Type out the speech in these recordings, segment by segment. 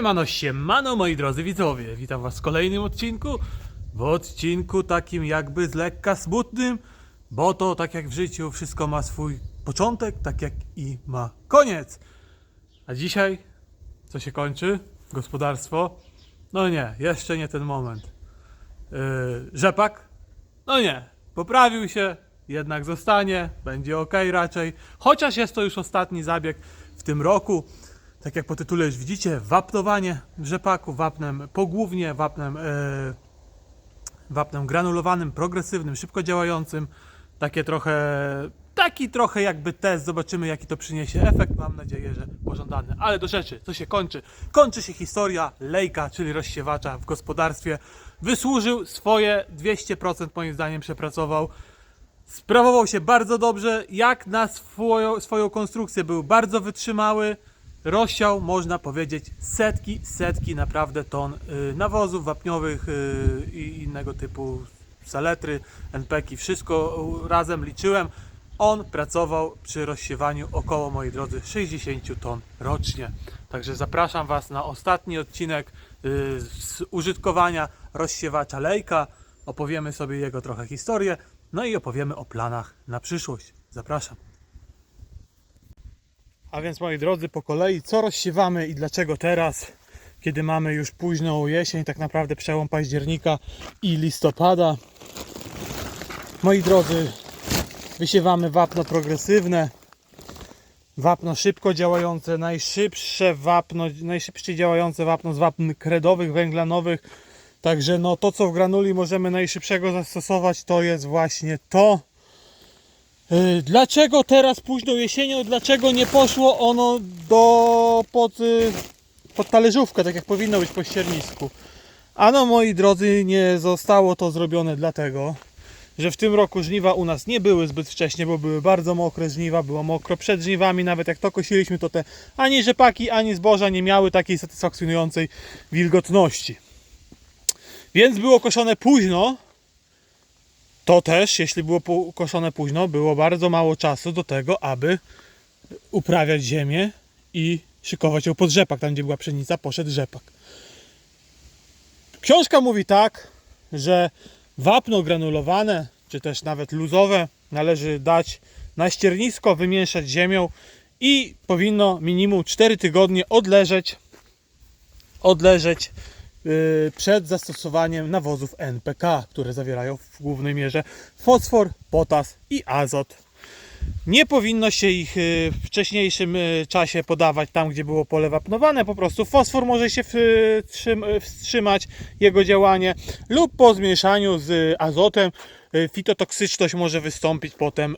Siemano, siemano moi drodzy widzowie, witam was w kolejnym odcinku, w odcinku takim jakby z lekka smutnym, bo to tak jak w życiu wszystko ma swój początek, tak jak i ma koniec. A dzisiaj, co się kończy? Gospodarstwo? No nie, jeszcze nie ten moment. Yy, rzepak? No nie, poprawił się, jednak zostanie, będzie ok raczej. Chociaż jest to już ostatni zabieg w tym roku. Tak jak po tytule już widzicie, wapnowanie rzepaku wapnem pogłównie, wapnem, e, wapnem granulowanym, progresywnym, szybko działającym. Takie trochę, taki trochę jakby test, zobaczymy jaki to przyniesie efekt. Mam nadzieję, że pożądany. Ale do rzeczy, co się kończy? Kończy się historia lejka, czyli rozsiewacza w gospodarstwie. Wysłużył swoje 200% moim zdaniem przepracował. Sprawował się bardzo dobrze, jak na swoją, swoją konstrukcję był bardzo wytrzymały. Rozsiał, można powiedzieć, setki, setki naprawdę ton y, nawozów wapniowych y, i innego typu saletry, NPK, wszystko razem liczyłem. On pracował przy rozsiewaniu około, moi drodzy, 60 ton rocznie. Także zapraszam Was na ostatni odcinek y, z użytkowania rozsiewacza Lejka. Opowiemy sobie jego trochę historię, no i opowiemy o planach na przyszłość. Zapraszam. A więc moi drodzy, po kolei, co rozsiewamy i dlaczego teraz, kiedy mamy już późną jesień, tak naprawdę przełom października i listopada. Moi drodzy, wysiewamy wapno progresywne, wapno szybko działające, najszybsze wapno, najszybciej działające wapno z wapn kredowych, węglanowych. Także no to co w granuli możemy najszybszego zastosować to jest właśnie to. Yy, Dlaczego teraz późną jesienią, dlaczego nie poszło ono do pod, y, pod talerzówkę, tak jak powinno być po ściernisku? Ano moi drodzy, nie zostało to zrobione dlatego, że w tym roku żniwa u nas nie były zbyt wcześnie, bo były bardzo mokre żniwa, było mokro przed żniwami, nawet jak to kosiliśmy, to te ani rzepaki, ani zboża nie miały takiej satysfakcjonującej wilgotności. Więc było koszone późno, to też, jeśli było koszone późno, było bardzo mało czasu do tego, aby uprawiać ziemię i szykować ją pod rzepak. Tam, gdzie była pszenica, poszedł rzepak. Książka mówi tak, że wapno granulowane, czy też nawet luzowe, należy dać na ściernisko, wymieszać ziemią i powinno minimum 4 tygodnie odleżeć, odleżeć przed zastosowaniem nawozów NPK, które zawierają w głównej mierze fosfor, potas i azot. Nie powinno się ich y, w wcześniejszym y, czasie podawać tam, gdzie było pole wapnowane. Po prostu fosfor może się y, wstrzymać jego działanie lub po zmieszaniu z azotem y, fitotoksyczność może wystąpić potem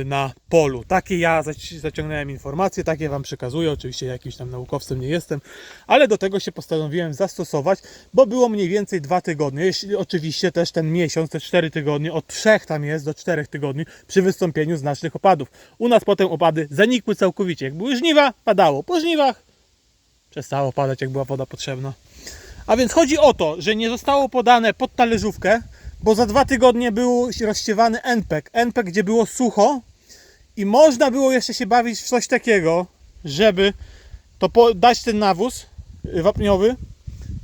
y, na polu. Takie ja zaci- zaciągnąłem informacje, takie Wam przekazuję. Oczywiście jakimś tam naukowcem nie jestem, ale do tego się postanowiłem zastosować, bo było mniej więcej dwa tygodnie. Jeśli, oczywiście też ten miesiąc, te cztery tygodnie, od trzech tam jest do czterech tygodni przy wystąpieniu znacznych opadów. U nas potem opady zanikły całkowicie. Jak były żniwa, padało. Po żniwach przestało padać, jak była woda potrzebna. A więc chodzi o to, że nie zostało podane pod talerzówkę, bo za dwa tygodnie był rozsiewany NPEK. NPEK, gdzie było sucho i można było jeszcze się bawić w coś takiego, żeby to dać ten nawóz y, wapniowy,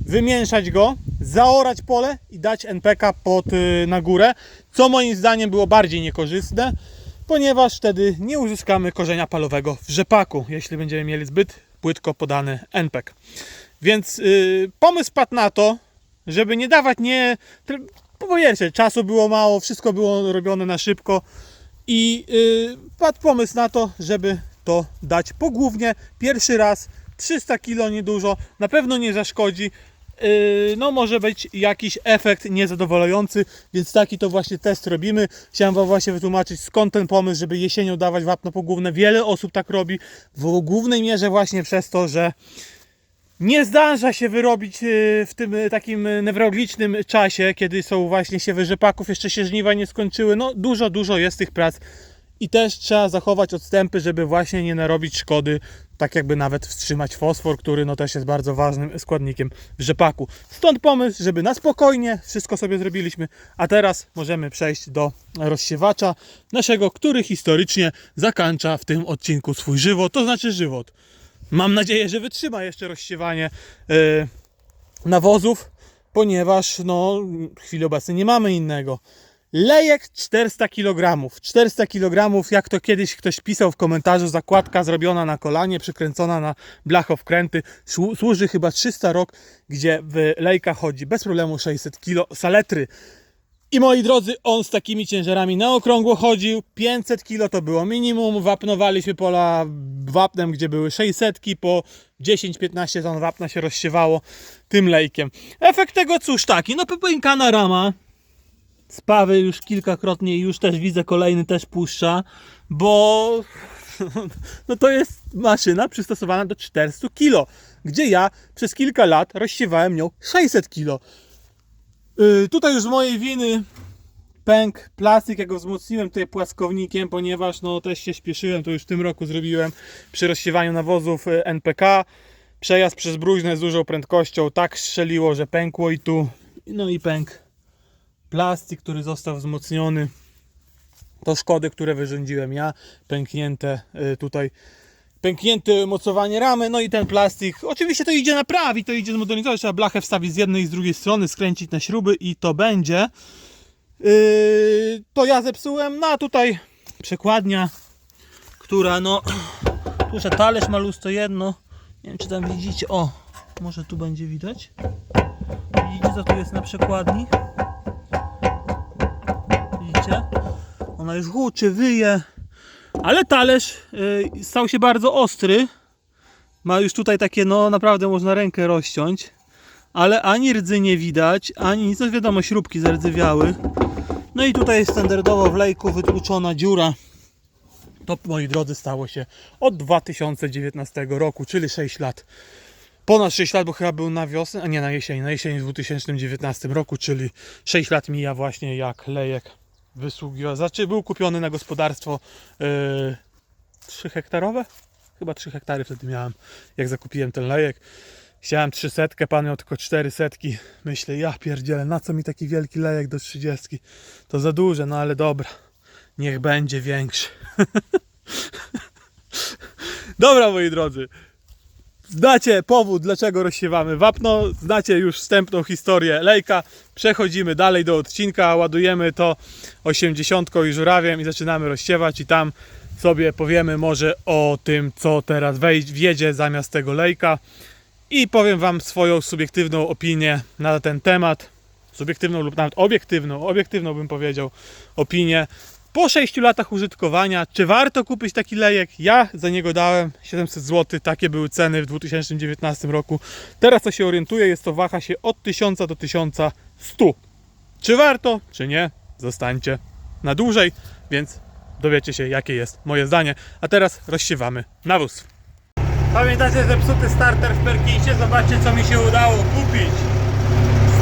wymieszać go, zaorać pole i dać NPK pod, y, na górę, co moim zdaniem było bardziej niekorzystne, ponieważ wtedy nie uzyskamy korzenia palowego w rzepaku, jeśli będziemy mieli zbyt płytko podany NPK. Więc y, pomysł padł na to, żeby nie dawać nie. Pierwsze, czasu było mało, wszystko było robione na szybko i y, padł pomysł na to, żeby to dać pogłównie pierwszy raz 300 kg niedużo, na pewno nie zaszkodzi. Yy, no może być jakiś efekt niezadowalający, więc taki to właśnie test robimy. Chciałem Wam właśnie wytłumaczyć skąd ten pomysł, żeby jesienią dawać wapno pogłówne. Wiele osób tak robi, w głównej mierze właśnie przez to, że nie zdarza się wyrobić y, w tym y, takim y, newralgicznym czasie, kiedy są właśnie siewy rzepaków, jeszcze się żniwa nie skończyły. No dużo, dużo jest tych prac i też trzeba zachować odstępy, żeby właśnie nie narobić szkody, tak jakby nawet wstrzymać fosfor, który no też jest bardzo ważnym składnikiem w rzepaku. Stąd pomysł, żeby na spokojnie wszystko sobie zrobiliśmy, a teraz możemy przejść do rozsiewacza naszego, który historycznie zakończa w tym odcinku swój żywot, to znaczy żywot. Mam nadzieję, że wytrzyma jeszcze rozsiewanie yy, nawozów, ponieważ no, w chwili obecnej nie mamy innego. Lejek 400 kg. 400 kg, jak to kiedyś ktoś pisał w komentarzu, zakładka zrobiona na kolanie, przykręcona na blachowkręty. Słu- Służy chyba 300 rok, gdzie w lejka chodzi bez problemu 600 kg saletry. I moi drodzy, on z takimi ciężarami na okrągło chodził. 500 kg to było minimum. Wapnowaliśmy pola wapnem, gdzie były 600 po 10-15 ton wapna się rozsiewało tym lejkiem. Efekt tego cóż taki, no popękana rama. Spawy już kilkakrotnie i już też widzę kolejny też puszcza, bo no to jest maszyna przystosowana do 400 kg, gdzie ja przez kilka lat rozsiewałem nią 600 kg. Yy, tutaj już z mojej winy pęk plastik, jak go wzmocniłem tutaj płaskownikiem, ponieważ no też się śpieszyłem, to już w tym roku zrobiłem przy rozsiewaniu nawozów y, NPK. Przejazd przez Bruźne z dużą prędkością tak strzeliło, że pękło i tu, no i pęk plastik, który został wzmocniony. To szkody, które wyrządziłem ja, pęknięte y, tutaj pęknięte mocowanie ramy, no i ten plastik. Oczywiście to idzie naprawić, to idzie zmodernizować, trzeba blachę wstawić z jednej i z drugiej strony, skręcić na śruby i to będzie. Yy, to ja zepsułem, no a tutaj przekładnia, która no, jeszcze talerz malus to jedno, nie wiem czy tam widzicie, o, może tu będzie widać. Widzicie co tu jest na przekładni? Widzicie? Ona już huczy, wyje. Ale talerz y, stał się bardzo ostry. Ma już tutaj takie, no naprawdę można rękę rozciąć. Ale ani rdzy nie widać, ani nic, no wiadomo, śrubki zardzewiały. No i tutaj jest standardowo w lejku wytłuczona dziura. To, moi drodzy, stało się od 2019 roku, czyli 6 lat. Ponad 6 lat, bo chyba był na wiosnę, a nie na jesień, na jesień w 2019 roku, czyli 6 lat mija właśnie jak lejek wysługiwał. Znaczy był kupiony na gospodarstwo yy, 3 hektarowe? Chyba 3 hektary wtedy miałem, jak zakupiłem ten lejek. Chciałem 300, pan miał tylko 400. Myślę, ja pierdzielę, na co mi taki wielki lejek do 30? To za duże, no ale dobra. Niech będzie większy. dobra, moi drodzy. Znacie powód, dlaczego rozsiewamy wapno, znacie już wstępną historię lejka. Przechodzimy dalej do odcinka, ładujemy to 80 i żurawiem i zaczynamy rozsiewać i tam sobie powiemy może o tym, co teraz wejść, wjedzie zamiast tego lejka i powiem Wam swoją subiektywną opinię na ten temat. Subiektywną lub nawet obiektywną, obiektywną bym powiedział, opinię. Po 6 latach użytkowania, czy warto kupić taki lejek? Ja za niego dałem 700 zł, takie były ceny w 2019 roku. Teraz to się orientuję, jest to waha się od 1000 do 1100. Czy warto, czy nie? Zostańcie na dłużej, więc dowiecie się jakie jest moje zdanie. A teraz rozsiewamy nawóz. Pamiętacie zepsuty starter w Perkinsie? Zobaczcie co mi się udało kupić.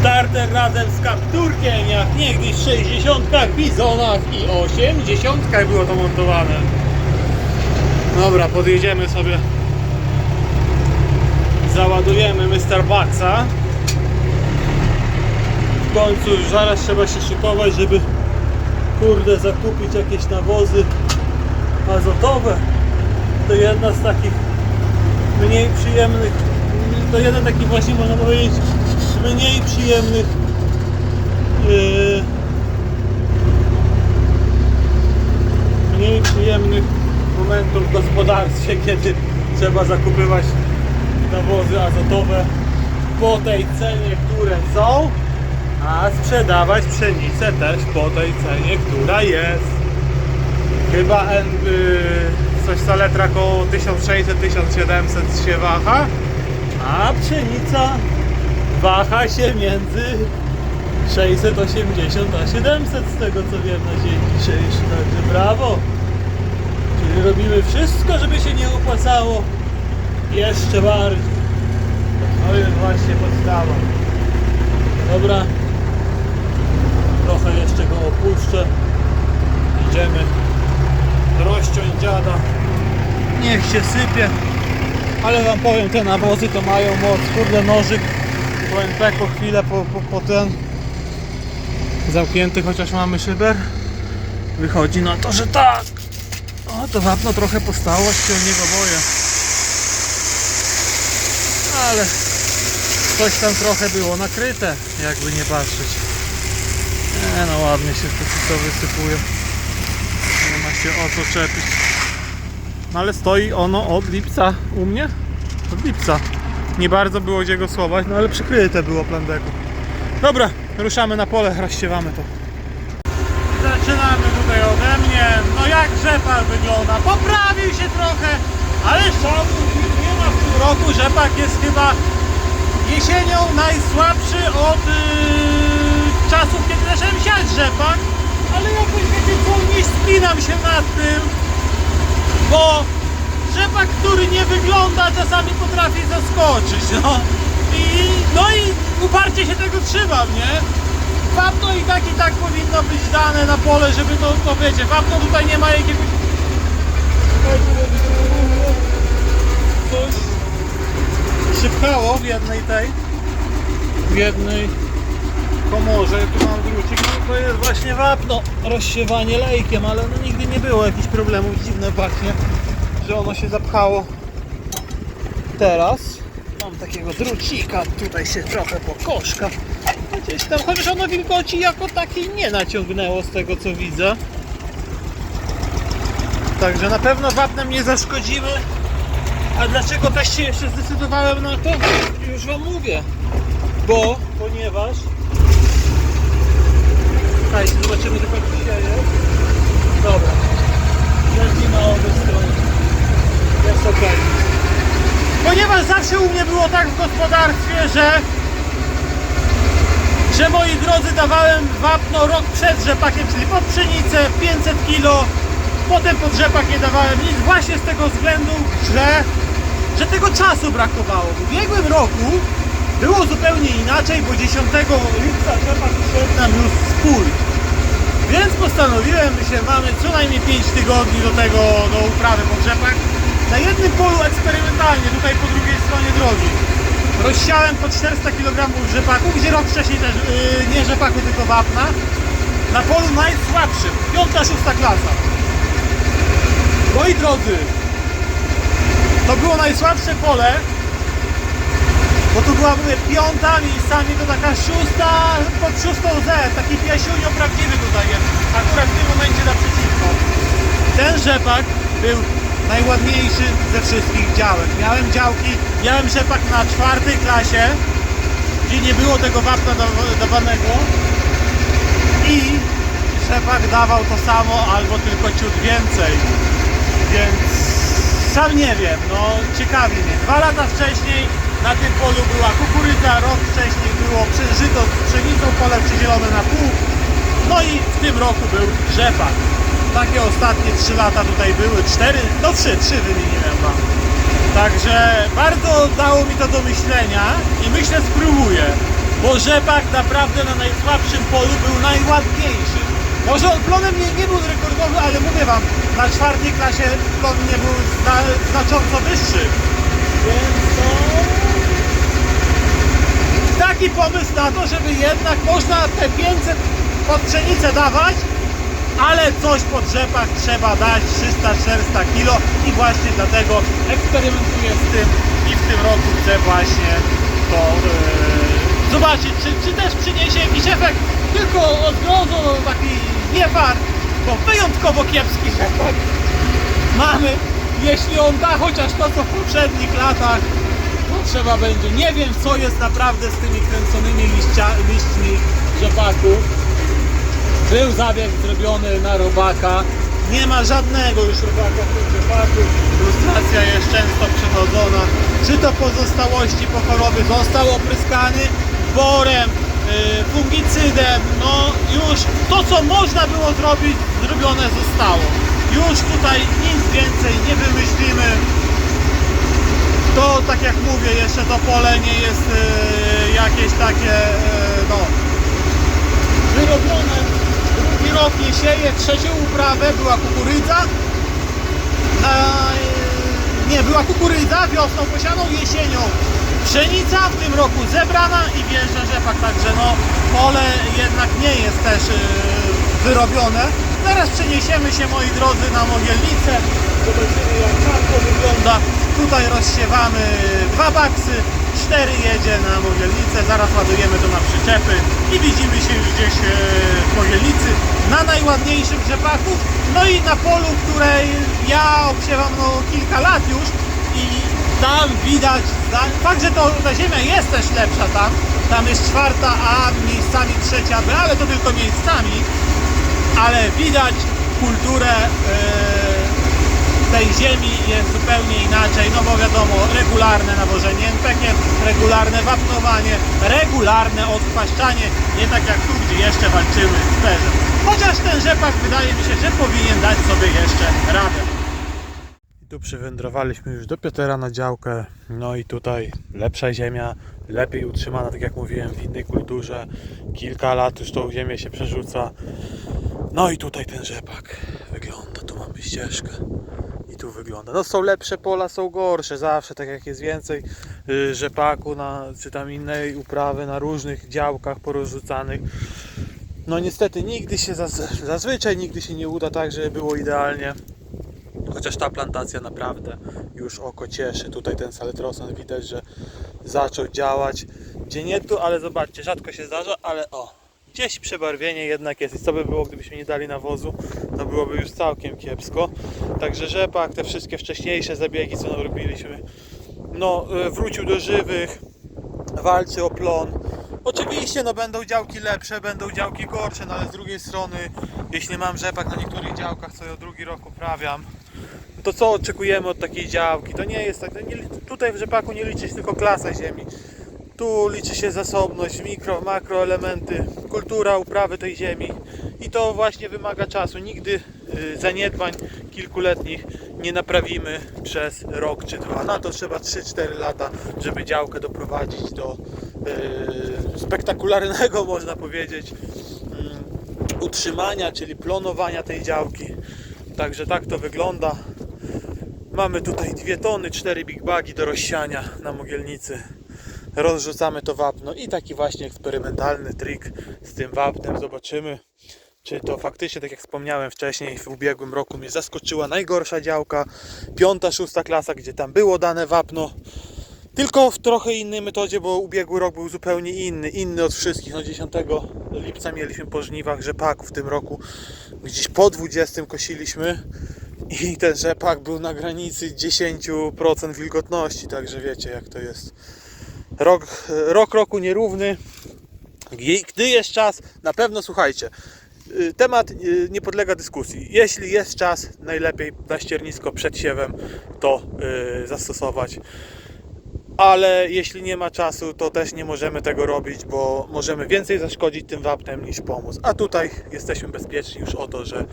Starter razem z kapturkiem, jak niegdyś w 60, bizonach i 80 było to montowane. Dobra, podjedziemy sobie. Załadujemy Mr. Baxa. W końcu już zaraz trzeba się szykować, żeby kurde zakupić jakieś nawozy azotowe. To jedna z takich mniej przyjemnych, to jeden taki właśnie można powiedzieć mniej przyjemnych yy, mniej przyjemnych momentów w gospodarstwie, kiedy trzeba zakupywać nawozy azotowe po tej cenie, które są, a sprzedawać pszenicę też po tej cenie, która jest. Chyba N, yy, coś saletra około 1600-1700 się waha, a pszenica waha się między 680 a 700 z tego co wiem na dzień dzisiejszy, także brawo. Czyli robimy wszystko, żeby się nie opłacało jeszcze bardziej. To jest właśnie podstawa. Dobra. Trochę jeszcze go opuszczę. Idziemy rozciąć dziada. Niech się sypie. Ale wam powiem, te nawozy to mają moc. Kurde nożyk po NP chwilę po, po, po ten zamknięty, chociaż mamy szyber. Wychodzi na to, że tak. O, to wapno trochę postało, się niego boję. ale coś tam trochę było nakryte, jakby nie patrzeć. Nie no, ładnie się to wszystko wysypuje. Nie ma się o co czepić. No ale stoi ono od lipca u mnie? Od lipca. Nie bardzo było gdzie go schować, no ale przykryte było plandeku. Dobra, ruszamy na pole, rozsiewamy to. Zaczynamy tutaj ode mnie. No jak rzepak wygląda? Poprawił się trochę, ale szału nie ma w tym roku. Rzepak jest chyba jesienią najsłabszy od yy, czasów, kiedy zacząłem siać rzepak. Ale jakoś wiecie co, nie spinam się nad tym, bo rzepak, który nie wygląda, czasami potrafi zaskoczyć. No i, no i uparcie się tego trzymam, nie? Wapno i tak i tak powinno być dane na pole, żeby to, to wiecie, wapno tutaj nie ma jakiegoś... Coś przypchało w jednej tej, w jednej komorze, tu mam drucik, no to jest właśnie wapno, rozsiewanie lejkiem, ale no nigdy nie było jakichś problemów, dziwne właśnie, że ono się zapchało teraz. Mam takiego drucika, tutaj się trochę pokoszka. Gdzieś tam, chociaż ono wilgoci jako takiej nie naciągnęło z tego co widzę. Także na pewno wapnem nie zaszkodzimy. A dlaczego też się jeszcze zdecydowałem na to? Już wam mówię. Bo, ponieważ... Słuchajcie, zobaczymy tylko dzisiaj jest. Dobra. Na obie strony. Jest ok. Ponieważ zawsze u mnie było tak w gospodarstwie, że że moi drodzy dawałem wapno rok przed rzepakiem, czyli pod pszenicę 500 kg, potem pod rzepak nie dawałem nic właśnie z tego względu, że, że tego czasu brakowało. W ubiegłym roku było zupełnie inaczej, bo 10 lipca rzepak szedł nam już z. Więc postanowiłem, że mamy co najmniej 5 tygodni do tego, do uprawy pod rzepak. Na jednym polu eksperymentalnie, tutaj po drugiej stronie drogi. Rozsiałem po 400 kg rzepaku, gdzie rok wcześniej też, yy, nie rzepaku, tylko wapna. Na polu najsłabszym, piąta, szósta klasa. Moi drodzy, to było najsłabsze pole, bo to była, mówię, piąta, miejscami to taka szósta, pod szóstą Z, taki piasiunio prawdziwy tutaj jest, akurat w tym momencie naprzeciwko. Ten rzepak był najładniejszy ze wszystkich działek. Miałem działki, miałem rzepak na czwartej klasie, gdzie nie było tego wapna daw- dawanego i rzepak dawał to samo albo tylko ciut więcej. Więc sam nie wiem, no ciekawi mnie. Dwa lata wcześniej na tym polu była kukurydza, rok wcześniej było przeżyto z pszenicą, pole przydzielone na pół. No i w tym roku był rzepak. Takie ostatnie 3 lata tutaj były, 4, no 3, 3 wymieniłem wam. Także bardzo dało mi to do myślenia i myślę spróbuję, bo rzepak naprawdę na najsłabszym polu był najładniejszy. Może on plonem nie, nie był rekordowy, ale mówię wam, na czwartej klasie plon nie był zna, znacząco wyższy. Więc to taki pomysł na to, żeby jednak można te 500 pod dawać, ale coś pod rzepak trzeba dać 300-400 kg i właśnie dlatego eksperymentuję z tym i w tym roku chcę właśnie to yy, zobaczyć, czy, czy też przyniesie jakiś efekt. Tylko od grozu taki nie wart, bo wyjątkowo kiepski rzepak mamy, jeśli on da chociaż to co w poprzednich latach to trzeba będzie, nie wiem co jest naprawdę z tymi kręconymi liścia, liśćmi rzepaku był zabieg zrobiony na robaka. Nie ma żadnego już robaka w tym rzepaku. Frustracja jest często przechodzona. Czy to pozostałości po chorobie został opryskany borem, yy, fungicydem. No już to co można było zrobić, zrobione zostało. Już tutaj nic więcej nie wymyślimy. To tak jak mówię, jeszcze to pole nie jest yy, jakieś takie yy, no, wyrobione. Rok nie sieje, trzecią uprawę była kukurydza. Na, e, nie, była kukurydza wiosną posianą, jesienią pszenica, w tym roku zebrana i wjeżdża rzepak, także no pole jednak nie jest też e, wyrobione. Teraz przeniesiemy się moi drodzy na Mogielnicę, zobaczymy jak to wygląda. Tutaj rozsiewamy dwa baksy, cztery jedzie na mogielnicę, zaraz ładujemy to na przyczepy i widzimy się już gdzieś e, w mogielnicy na najładniejszym rzepaku. No i na polu, której ja obsiewam no, kilka lat już i tam widać, fakt, że to, ta ziemia jest też lepsza tam, tam jest czwarta A, miejscami trzecia B, ale to tylko miejscami, ale widać kulturę e, tej ziemi jest zupełnie inaczej, no bo wiadomo, regularne nawożenie NPK, regularne wapnowanie, regularne odchwaszczanie, nie tak jak tu, gdzie jeszcze walczymy z perzem. Chociaż ten rzepak wydaje mi się, że powinien dać sobie jeszcze radę. I tu przywędrowaliśmy już do Piotera na działkę, no i tutaj lepsza ziemia, lepiej utrzymana, tak jak mówiłem, w innej kulturze. Kilka lat już tą ziemię się przerzuca. No i tutaj ten rzepak wygląda, tu mamy ścieżkę i tu wygląda. No są lepsze pola, są gorsze, zawsze tak jak jest więcej y, rzepaku na, czy tam innej uprawy na różnych działkach porozrzucanych. No niestety nigdy się, zaz- zazwyczaj nigdy się nie uda tak, żeby było idealnie. Chociaż ta plantacja naprawdę już oko cieszy. Tutaj ten saletrosan widać, że zaczął działać. Gdzie nie tu, ale zobaczcie, rzadko się zdarza, ale o, gdzieś przebarwienie jednak jest. I co by było, gdybyśmy nie dali nawozu, to byłoby już całkiem kiepsko. Także rzepak, te wszystkie wcześniejsze zabiegi, co robiliśmy, no wrócił do żywych, walczy o plon. Oczywiście no będą działki lepsze, będą działki gorsze, no ale z drugiej strony, jeśli mam rzepak na niektórych działkach, co ja drugi rok uprawiam, to co oczekujemy od takiej działki? To nie jest tak, nie, tutaj w rzepaku nie liczy się tylko klasa ziemi. Tu liczy się zasobność, mikro, makroelementy, kultura uprawy tej ziemi i to właśnie wymaga czasu. Nigdy y, zaniedbań kilkuletnich nie naprawimy przez rok czy dwa. Na to trzeba 3-4 lata, żeby działkę doprowadzić do y, spektakularnego, można powiedzieć, mm, utrzymania, czyli plonowania tej działki. Także tak to wygląda. Mamy tutaj dwie tony, cztery big bagi do rozsiania na mogielnicy. Rozrzucamy to wapno i taki właśnie eksperymentalny trik z tym wapnem. Zobaczymy, czy to faktycznie, tak jak wspomniałem wcześniej, w ubiegłym roku mnie zaskoczyła najgorsza działka, piąta, szósta klasa, gdzie tam było dane wapno. Tylko w trochę innej metodzie, bo ubiegły rok był zupełnie inny, inny od wszystkich. No 10 lipca mieliśmy po żniwach rzepaku w tym roku, gdzieś po 20 kosiliśmy i ten rzepak był na granicy 10% wilgotności, także wiecie jak to jest. Rok, rok roku nierówny. Gdy jest czas, na pewno słuchajcie, y, temat y, nie podlega dyskusji. Jeśli jest czas, najlepiej na ściernisko przed siewem to y, zastosować. Ale jeśli nie ma czasu, to też nie możemy tego robić, bo możemy więcej zaszkodzić tym wapnem niż pomóc. A tutaj jesteśmy bezpieczni już o to, że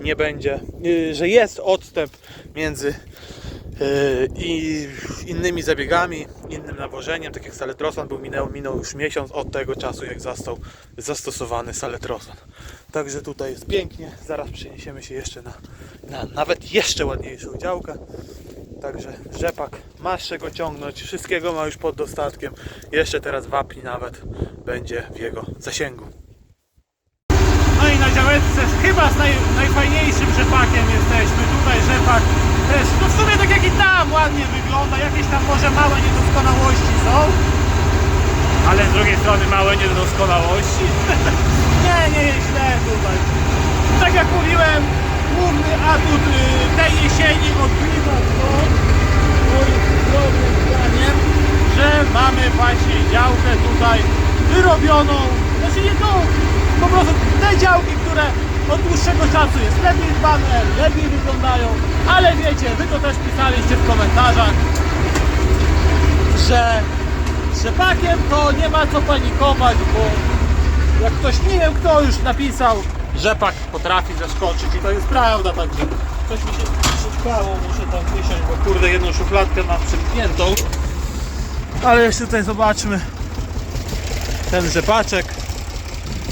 nie będzie, że jest odstęp między i innymi zabiegami, innym nawożeniem, tak jak saletrosan był, minął, minął już miesiąc od tego czasu, jak został zastosowany saletrosan. Także tutaj jest pięknie, zaraz przeniesiemy się jeszcze na, na nawet jeszcze ładniejszą działkę. Także rzepak ma z czego ciągnąć, wszystkiego ma już pod dostatkiem. Jeszcze teraz wapni nawet będzie w jego zasięgu. No i na działeczce chyba z naj, najfajniejszym rzepakiem jesteśmy. Tutaj rzepak też, no w sumie tak jak i tam ładnie wygląda. Jakieś tam może małe niedoskonałości są. Ale z drugiej strony małe niedoskonałości. nie, nie jest źle tutaj. Tak jak mówiłem, główny atut y, tej jesieni odgrywa to moim skromnym zdaniem, że mamy właśnie działkę tutaj wyrobioną, znaczy nie tą, po prostu te działki, które od dłuższego czasu jest lepiej dbane, lepiej wyglądają, ale wiecie, wy to też pisaliście w komentarzach, że rzepakiem to nie ma co panikować, bo jak ktoś nie wiem kto już napisał, rzepak potrafi zaskoczyć i to jest prawda, także coś mi się szybkało, muszę tam wysiąść, bo kurde jedną szufladkę mam przymkniętą. Ale jeszcze tutaj zobaczmy ten rzepaczek.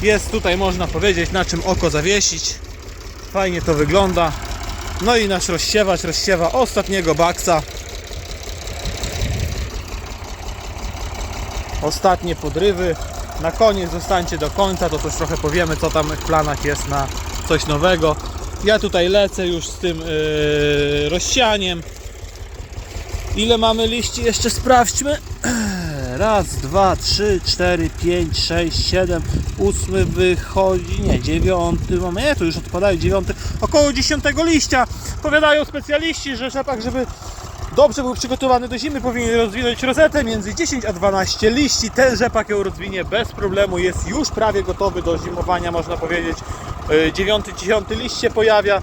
Jest tutaj można powiedzieć na czym oko zawiesić. Fajnie to wygląda. No i nasz rozsiewacz rozsiewa ostatniego baksa. Ostatnie podrywy. Na koniec zostańcie do końca, to też trochę powiemy co tam w planach jest na coś nowego. Ja tutaj lecę już z tym yy, rozsianiem. Ile mamy liści? Jeszcze sprawdźmy. Raz, dwa, trzy, cztery, pięć, sześć, siedem, ósmy wychodzi, nie, dziewiąty mamy, nie, to już odpadają dziewiąty, około dziesiątego liścia. Powiadają specjaliści, że rzepak, żeby dobrze był przygotowany do zimy, powinien rozwinąć rozetę między 10 a 12 liści. Ten rzepak ją rozwinie bez problemu, jest już prawie gotowy do zimowania, można powiedzieć. Yy, Dziewiąty, dziesiąty liść się pojawia.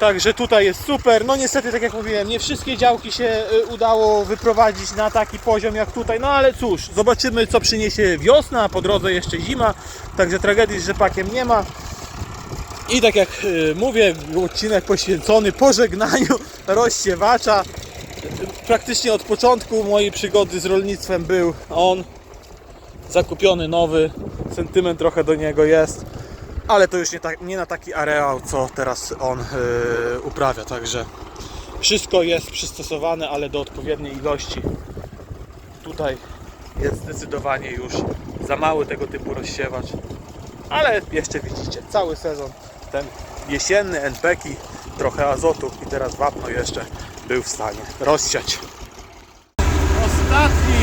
Także tutaj jest super. No niestety, tak jak mówiłem, nie wszystkie działki się y, udało wyprowadzić na taki poziom jak tutaj. No ale cóż, zobaczymy co przyniesie wiosna, po drodze jeszcze zima. Także tragedii z rzepakiem nie ma. I tak jak y, mówię, odcinek poświęcony pożegnaniu rozsiewacza. Praktycznie od początku mojej przygody z rolnictwem był on zakupiony nowy. Sentyment trochę do niego jest ale to już nie, nie na taki areał, co teraz on yy, uprawia, także wszystko jest przystosowane, ale do odpowiedniej ilości. Tutaj jest zdecydowanie już za mały tego typu rozsiewacz, ale jeszcze widzicie, cały sezon ten jesienny NPK, trochę azotu i teraz wapno jeszcze był w stanie rozsiać. Ostatni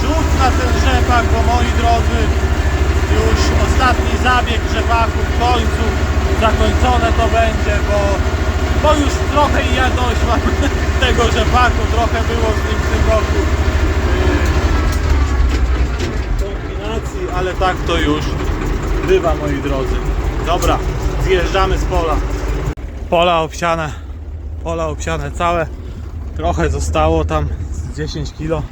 rzut na ten rzepak, bo moi drodzy, już ostatni zabieg rzepaku w końcu zakończone to będzie, bo, bo już trochę i ja dość mam tego rzepaku, trochę było z nim w tym roku kombinacji, ale tak to już bywa moi drodzy. Dobra, zjeżdżamy z pola. Pola obsiane, pola obsiane całe, trochę zostało tam z 10 kg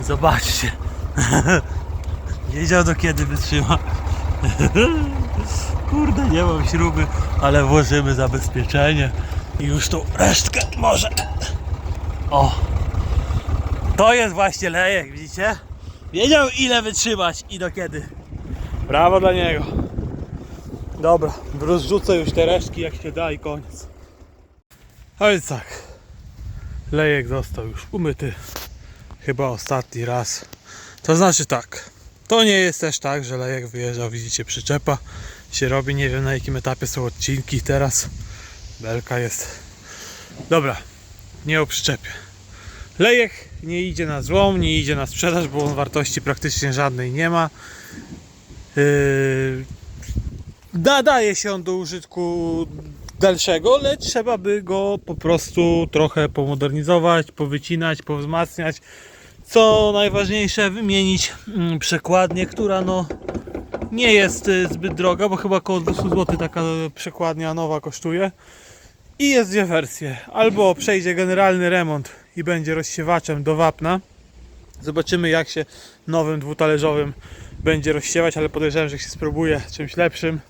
i zobaczcie. Wiedział do kiedy wytrzyma. Kurde, nie mam śruby, ale włożymy zabezpieczenie i już tą resztkę może. O! To jest właśnie lejek, widzicie? Wiedział ile wytrzymać i do kiedy. Brawo dla niego. Dobra, rozrzucę już te resztki jak się da i koniec. A więc tak. Lejek został już umyty. Chyba ostatni raz. To znaczy tak. To nie jest też tak, że lejek wyjeżdżał, widzicie, przyczepa się robi, nie wiem na jakim etapie są odcinki teraz. Belka jest. Dobra, nie o przyczepie. Lejek nie idzie na złom, nie idzie na sprzedaż, bo on wartości praktycznie żadnej nie ma. Yy... Nadaje się on do użytku dalszego, lecz trzeba by go po prostu trochę pomodernizować, powycinać, powzmacniać co najważniejsze wymienić mm, przekładnię, która no nie jest y, zbyt droga, bo chyba około 200 zł taka przekładnia nowa kosztuje. I jest dwie wersje, albo przejdzie generalny remont i będzie rozsiewaczem do wapna. Zobaczymy jak się nowym dwutalerzowym będzie rozsiewać, ale podejrzewam, że się spróbuje czymś lepszym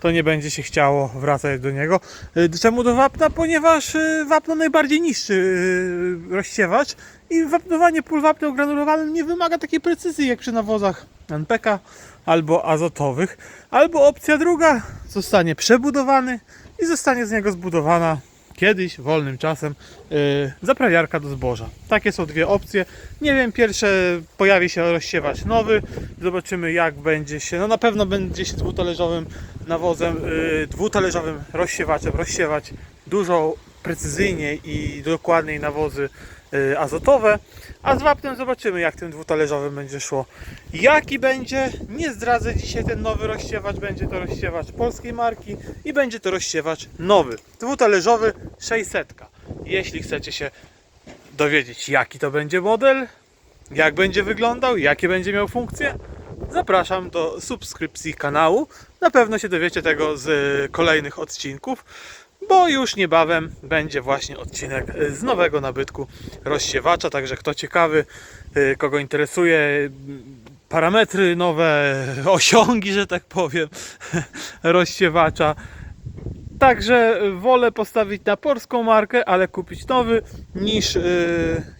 to nie będzie się chciało wracać do niego. Y, Czemu do wapna? Ponieważ y, wapno najbardziej niszczy y, rozsiewacz i wapnowanie pól wapnem granulowanym nie wymaga takiej precyzji jak przy nawozach NPK albo azotowych. Albo opcja druga, zostanie przebudowany i zostanie z niego zbudowana kiedyś, wolnym czasem, yy, zaprawiarka do zboża. Takie są dwie opcje. Nie wiem, pierwsze pojawi się rozsiewacz nowy. Zobaczymy jak będzie się, no na pewno będzie się dwutalerzowym nawozem, yy, dwutalerzowym rozsiewaczem rozsiewać dużo precyzyjniej i dokładniej nawozy yy, azotowe. A z wapnem zobaczymy jak tym dwutalerzowym będzie szło. Jaki będzie? Nie zdradzę dzisiaj ten nowy rozsiewacz. Będzie to rozsiewacz polskiej marki i będzie to rozsiewacz nowy. Dwutalerzowy 600. Jeśli chcecie się dowiedzieć jaki to będzie model, jak będzie wyglądał, jakie będzie miał funkcje, zapraszam do subskrypcji kanału. Na pewno się dowiecie tego z y, kolejnych odcinków, bo już niebawem będzie właśnie odcinek y, z nowego nabytku rozsiewacza. Także kto ciekawy, y, kogo interesuje y, parametry nowe, osiągi, że tak powiem, rozsiewacza. Także wolę postawić na polską markę, ale kupić nowy, niż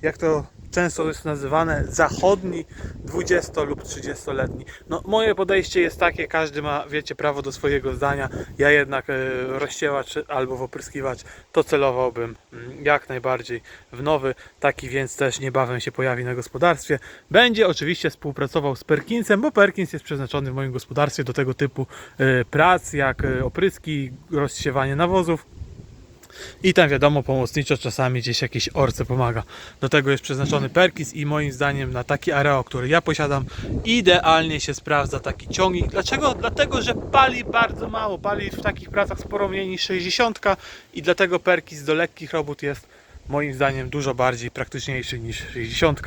jak to często jest nazywane, zachodni 20 lub 30-letni. No, moje podejście jest takie, każdy ma, wiecie, prawo do swojego zdania. Ja jednak yy, rozsiewacz albo opryskiwacz to celowałbym mm, jak najbardziej w nowy, taki więc też niebawem się pojawi na gospodarstwie. Będzie oczywiście współpracował z Perkinsem, bo Perkins jest przeznaczony w moim gospodarstwie do tego typu yy, prac, jak yy, opryski, rozsiewanie nawozów. I tam wiadomo pomocniczo czasami gdzieś jakieś orce pomaga. Do tego jest przeznaczony Perkis i moim zdaniem na taki areał, który ja posiadam idealnie się sprawdza taki ciągnik. Dlaczego? Dlatego, że pali bardzo mało, pali w takich pracach sporo mniej niż 60 i dlatego Perkis do lekkich robót jest moim zdaniem dużo bardziej praktyczniejszy niż 60,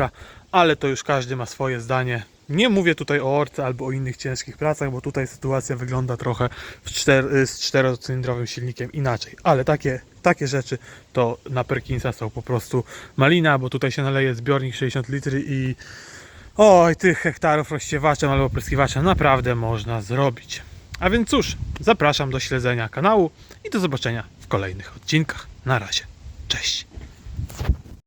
ale to już każdy ma swoje zdanie. Nie mówię tutaj o orce albo o innych ciężkich pracach, bo tutaj sytuacja wygląda trochę czter, z czterocylindrowym silnikiem inaczej, ale takie, takie rzeczy to na Perkinsa są po prostu malina, bo tutaj się naleje zbiornik 60 litry i oj, tych hektarów rozsiewaczem albo pryskiwaczem naprawdę można zrobić. A więc cóż, zapraszam do śledzenia kanału i do zobaczenia w kolejnych odcinkach. Na razie. Cześć.